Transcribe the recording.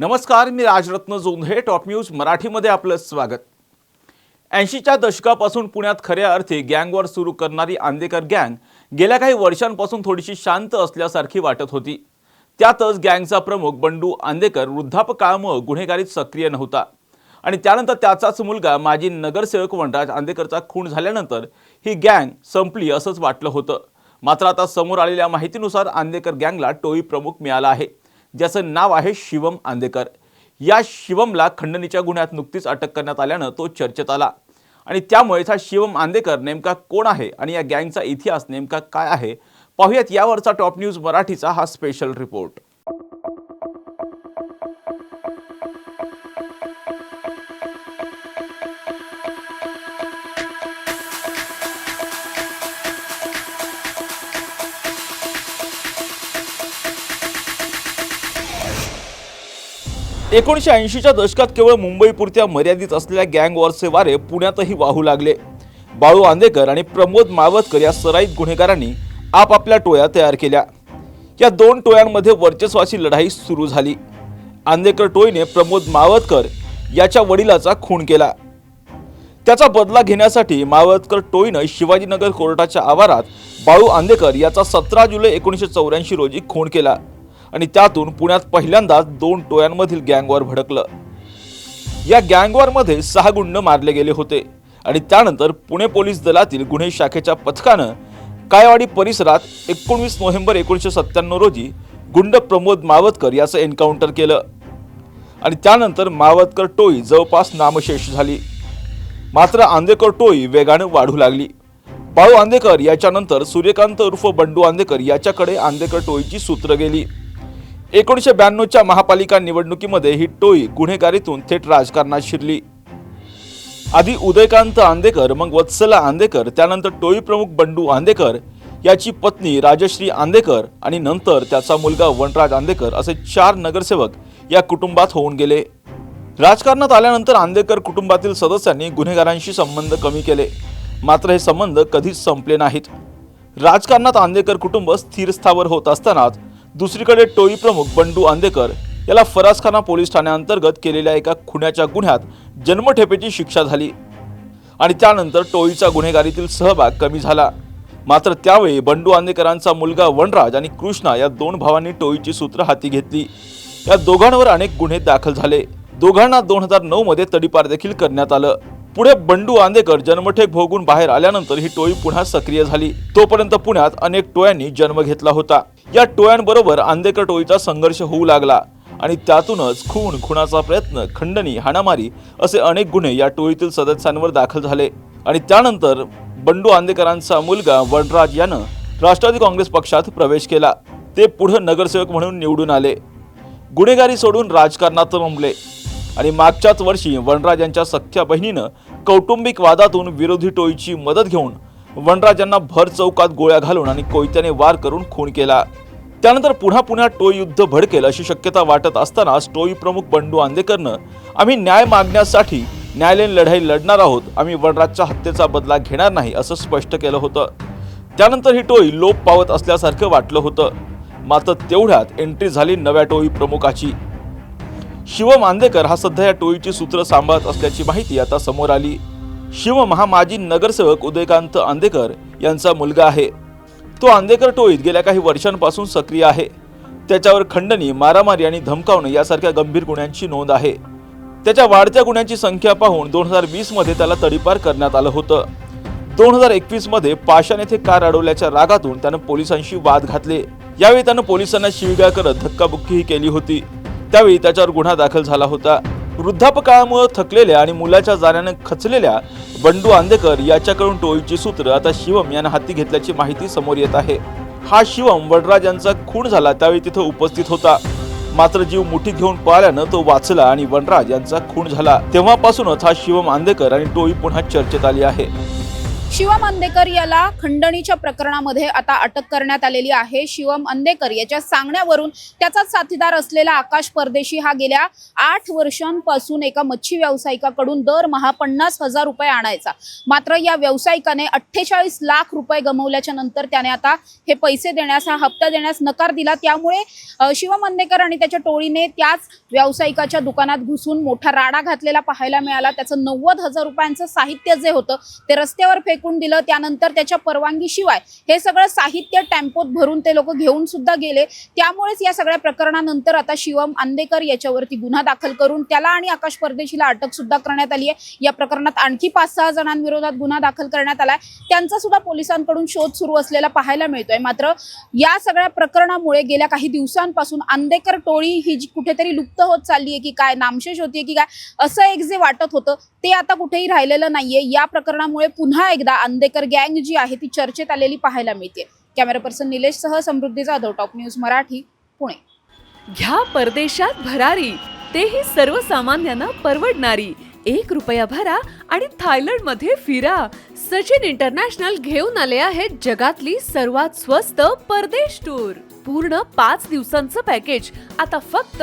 नमस्कार मी Rajratna Jondhale top news मराठीमध्ये आपलं स्वागत. ऐंशीच्या दशकापासून पुण्यात खऱ्या अर्थी गँगवर सुरू करणारी आंदेकर गँग गेल्या काही वर्षांपासून थोडीशी शांत असल्यासारखी वाटत होती. त्यातच गँगचा प्रमुख बंडू आंदेकर वृद्धापकाळामुळे गुन्हेगारीत सक्रिय नव्हता. आणि त्यानंतर त्याचाच मुलगा माजी नगरसेवक वनराज आंदेकरचा खून झाल्यानंतर ही गँग संपली असंच वाटलं होतं. मात्र आता समोर आलेल्या माहितीनुसार आंदेकर गँगला टोळी प्रमुख मिळाला आहे. ज्याचं नाव आहे शिवम आंदेकर. या शिवमला खंडणीच्या गुन्ह्यात नुकतीच अटक करण्यात आल्यानं तो चर्चेत आला. आणि त्यामुळेच हा शिवम आंदेकर नेमका कोण आहे आणि या गँगचा इतिहास नेमका काय आहे? पाहूयात यावरचा टॉप न्यूज मराठीचा हा स्पेशल रिपोर्ट एकोणीसशे ऐंशीच्या दशकात केवळ मुंबईपुरत्या मर्यादित असलेल्या गँग वॉरचे वारे पुण्यातही वाहू लागले. बाळू आंदेकर आणि प्रमोद मावतकर या सराईत गुन्हेगारांनी आपापल्या टोळ्या तयार केल्या. या दोन टोळ्यांमध्ये वर्चस्वाची लढाई सुरू झाली. आंदेकर टोळीने प्रमोद मावतकर याच्या वडिलाचा खून केला. त्याचा बदला घेण्यासाठी मावतकर टोळीनं शिवाजीनगर कोर्टाच्या आवारात बाळू आंदेकर याचा सतरा जुलै एकोणीसशे चौऱ्याऐंशी रोजी खून केला. आणि त्यातून पुण्यात पहिल्यांदाच दोन टोळ्यांमधील गँगवॉर भडकलं. या गँगवॉरमध्ये सहा गुंड मारले गेले होते आणि त्यानंतर पुणे पोलीस दलातील गुन्हे शाखेच्या पथकानं कायवाडी परिसरात एकोणवीस नोव्हेंबर एकोणीसशे सत्त्याण्णव रोजी गुंड प्रमोद मावतकर याचं एन्काउंटर केलं. आणि त्यानंतर मावतकर टोळी जवळपास नामशेष झाली. मात्र आंदेकर टोळी वेगानं वाढू लागली. बाळू आंदेकर याच्यानंतर सूर्यकांत उर्फ बंडू आंदेकर याच्याकडे आंदेकर टोळीची सूत्र गेली. एकोणीसशे ब्याण्णवच्या महापालिका निवडणुकीमध्ये ही टोळी गुन्हेगारीतून थेट राजकारणात शिरली. आधी उदयकांत आंदेकर मग वत्सला आंदेकर त्यानंतर टोळी प्रमुख बंडू आंदेकर याची पत्नी राजश्री आंदेकर आणि नंतर त्याचा मुलगा वनराज आंदेकर असे चार नगरसेवक या कुटुंबात होऊन गेले. राजकारणात आल्यानंतर आंदेकर कुटुंबातील सदस्यांनी गुन्हेगारांशी संबंध कमी केले. मात्र हे संबंध कधीच संपले नाहीत. राजकारणात आंदेकर कुटुंब स्थिरस्थावर होत असतानाच दुसरीकडे टोळी प्रमुख बंडू आंदेकर याला फरासखाना पोलीस ठाण्याअंतर्गत केलेल्या एका खुन्याच्या गुन्ह्यात जन्मठेपेची शिक्षा झाली. आणि त्यानंतर टोळीचा गुन्हेगारीतील सहभाग कमी झाला. मात्र त्यावेळी बंडू आंदेकरांचा मुलगा वनराज आणि कृष्णा या दोन भावांनी टोळीची सूत्र हाती घेतली. या दोघांवर अनेक गुन्हे दाखल झाले. दोघांना दोन हजार नऊ मध्ये तडीपार देखील करण्यात आलं. पुढे बंडू आंदेकर जन्मठेक भोगून बाहेर आल्यानंतर ही टोळी पुन्हा सक्रिय झाली. तोपर्यंत पुण्यात अनेक टोळ्यांनी जन्म घेतला होता. या टोळ्यांबरोबर आंदेकर टोळीचा संघर्ष होऊ लागला आणि त्यातूनच खून खुनाचा प्रयत्न खंडणी हाणामारी असे अनेक गुन्हे या टोळीतील सदस्यांवर दाखल झाले. आणि त्यानंतर बंडू आंदेकरांचा मुलगा वनराज यानं राष्ट्रवादी काँग्रेस पक्षात प्रवेश केला. ते पुढे नगरसेवक म्हणून निवडून आले. गुन्हेगारी सोडून राजकारणात रमले. आणि मागच्याच वर्षी वनराज यांच्या सख्या बहिणीनं कौटुंबिक वादातून विरोधी टोळीची मदत घेऊन वनराजांना भर चौकात गोळ्या घालून आणि कोयत्याने वार करून खून केला. त्यानंतर पुन्हा पुन्हा टोय युद्ध भडकेल अशी शक्यता वाटत असतानाच टोई प्रमुख बंडू आंदेकरनं आम्ही न्याय मागण्यासाठी न्यायालयीन लढाई लढणार आहोत. आम्ही वनराजच्या हत्येचा बदला घेणार नाही असं स्पष्ट केलं होतं. त्यानंतर ही टोळी लोप पावत असल्यासारखं वाटलं होतं. मात्र तेवढ्यात एंट्री झाली नव्या टोळी प्रमुखाची. शिवम आंदेकर हा सध्या या टोळीची सूत्र सांभाळत असल्याची माहिती आता समोर आली. शिवम माजी नगरसेवक उदयकांत आंदेकर यांचा मुलगा आहे. तो आंदेकर टोळीत गेल्या काही वर्षांपासून सक्रिय आहे. त्याच्यावर खंडणी मारामारी आणि धमकावणे यासारख्या गंभीर गुन्ह्यांची नोंद आहे. त्याच्या वाढत्या गुन्ह्यांची संख्या पाहून दोन हजार वीसमध्ये त्याला तडीपार करण्यात आलं होतं. दोन हजार एकवीसमध्ये पाषाण येथे कार अडवल्याच्या रागातून त्यानं पोलिसांशी वाद घातले. यावेळी त्यानं पोलिसांना शिवीगाळ करत धक्काबुक्कीही केली होती. त्यावेळी त्याच्यावर गुन्हा दाखल झाला होता. वृद्धापकाळामुळे थकलेल्या आणि मुलाच्या जाण्यानं खचलेल्या बंडू आंदेकर याच्याकडून टोळीची सूत्र आता शिवम यानं हाती घेतल्याची माहिती समोर येत आहे. हा शिवम वडराज यांचा खून झाला त्यावेळी तिथं उपस्थित होता. मात्र जीव मुठीत घेऊन पळाल्यानं तो वाचला आणि वनराज यांचा खून झाला. तेव्हापासूनच हा शिवम आंदेकर आणि टोळी पुन्हा चर्चेत आली आहे. शिवम अंदेकर याला खंडणीच्या प्रकरणामध्ये आता अटक करण्यात आलेली आहे. शिवम अंदेकर याच्या सांगण्यावरून त्याचाच साथीदार असलेला आकाश परदेशी हा गेल्या आठ वर्षांपासून एका मच्छी व्यावसायिकाकडून दरमहा पन्नास हजार रुपये आणायचा. मात्र या व्यावसायिकाने अठ्ठेचाळीस लाख रुपये गमवल्याच्या नंतर त्याने आता हे पैसे देण्यास हा हप्ता देण्यास नकार दिला. त्यामुळे शिवम अंदेकर आणि त्याच्या टोळीने त्याच व्यावसायिकाच्या दुकानात घुसून मोठा राडा घातलेला पाहायला मिळाला. त्याचं नव्वद हजार रुपयांचं साहित्य जे होतं ते रस्त्यावर फेक फेकून दिलं त्यानंतर त्याच्या परवानगीशिवाय हे सगळं साहित्य टॅम्पोत भरून ते लोक घेऊन सुद्धा गेले. त्यामुळेच या सगळ्या प्रकरणानंतर आता शिवम आंदेकर याच्यावरती गुन्हा दाखल करून त्याला आणि आकाश परदेशीला अटक सुद्धा करण्यात आली आहे. या प्रकरणात आणखी पाच सहा जणांविरोधात गुन्हा दाखल करण्यात आलाय. त्यांचा सुद्धा पोलिसांकडून शोध सुरू असलेला पाहायला मिळतोय. मात्र या सगळ्या प्रकरणामुळे गेल्या काही दिवसांपासून आंदेकर टोळी ही जी कुठेतरी लुप्त होत चालली आहे की काय नामशेष होतीये की काय असं एक जे वाटत होतं ते आता कुठेही राहिलेलं नाहीये. या प्रकरणामुळे पुन्हा एकदा आंदेकर गँग जी आहे ती चर्चेत आलेली पाहायला मिळते. कॅमेरा पर्सन निलेश सह समृद्धी जाधव टॉप न्यूज मराठी पुणे. घ्या परदेशात भरारी तेही सर्वसामान्यांना परवडणारी. एक रुपया भरा आणि थायलंडमध्ये फिरा. सचिन इंटरनॅशनल घेऊन आले आहेत जगातली सर्वात स्वस्त परदेश टूर. पूर्ण पाच दिवसांचं पॅकेज. आता फक्त